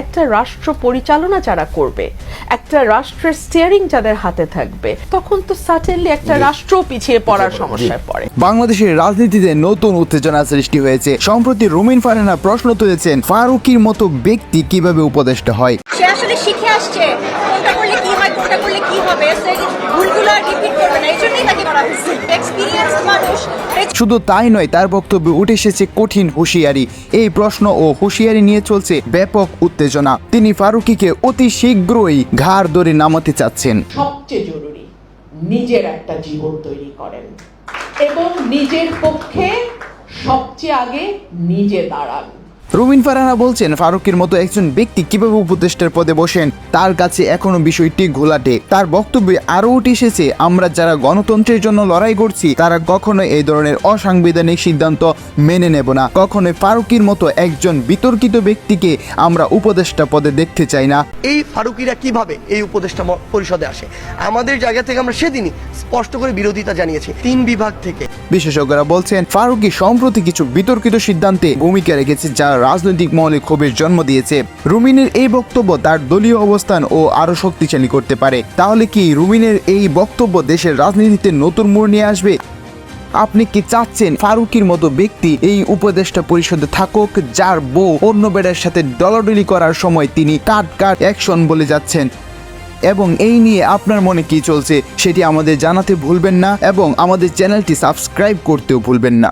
একটা রাষ্ট্র পরিচালনা যারা করবে একটা রাষ্ট্রের স্টিয়ারিং যাদের হাতে থাকবে তখন তো সার্টেনলি একটা রাষ্ট্র পিছিয়ে পড়ার সমস্যায় পড়ে। বাংলাদেশের রাজনীতিতে নতুন উত্তেজনা সৃষ্টি হয়েছে। সম্প্রতি রুমিন ফারহানা প্রশ্ন তুলেছেন ফারুকির মতো ব্যক্তি কীভাবে উপদেষ্টা হয়? সে আসলে শিখে আসছে কোনটা করলে কি হয় কোনটা করলে কি হবে সে ভুলগুলো আর রিপিট করবে না। এই জন্যই শুধু তাই নয়, তার বক্তব্যে উঠে এসেছে কঠিন হুঁশিয়ারি। এই প্রশ্ন ও হুঁশিয়ারি নিয়ে চলছে ব্যাপক উত্তেজনা। তিনি ফারুকিকে অতি শীঘ্রই ঘাড় ধরে নামাতে চাচ্ছেন। সবচেয়ে জরুরি, নিজের একটা জীবন তৈরি করেন। এবং নিজের পক্ষে সবচেয়ে আগে নিজে দাঁড়ান। রুমিন ফারহানা বলছেন ফারুকের মতো একজন ব্যক্তি কীভাবে উপদেষ্টার পদে বসেন তার কাছে এখনও বিষয়টি ঘোলাটে। তার বক্তব্যে আরও উঠে এসেছে আমরা যারা গণতন্ত্রের জন্য লড়াই করছি তারা কখনো এই ধরনের অসাংবিধানিক সিদ্ধান্ত মেনে নেব না। কখনো ফারুকির মতো একজন বিতর্কিত ব্যক্তিকে আমরা উপদেষ্টা পদে দেখতে চাই না। এই ফারুকিরা কীভাবে এই উপদেষ্টা পরিষদে আসে? আমাদের জায়গা থেকে আমরা সেদিনই স্পষ্ট করে বিরোধিতা জানিয়েছি তিন বিভাগ থেকে। বিশেষজ্ঞরা বলছেন ফারুকি সম্প্রতি কিছু বিতর্কিত সিদ্ধান্তে ভূমিকা রেখেছে যা রাজনৈতিক মহলে ক্ষোভের জন্ম দিয়েছে। রুমিনের এই বক্তব্য তার দলীয় অবস্থান ও আরও শক্তিশালী করতে পারে। তাহলে কি রুমিনের এই বক্তব্য দেশের রাজনীতিতে নতুন মোড় নিয়ে আসবে? আপনি কি চাচ্ছেন ফারুকির মতো ব্যক্তি এই উপদেষ্টা পরিষদে থাকুক, যার বউ অন্য বেড়ার সাথে ডলাডলি করার সময় তিনি কাট কাট অ্যাকশন বলে যাচ্ছেন? এবং এই নিয়ে আপনার মনে কি চলছে, সেটি আমাদের জানাতে ভুলবেন না এবং আমাদের চ্যানেলটি সাবস্ক্রাইব করতেও ভুলবেন না।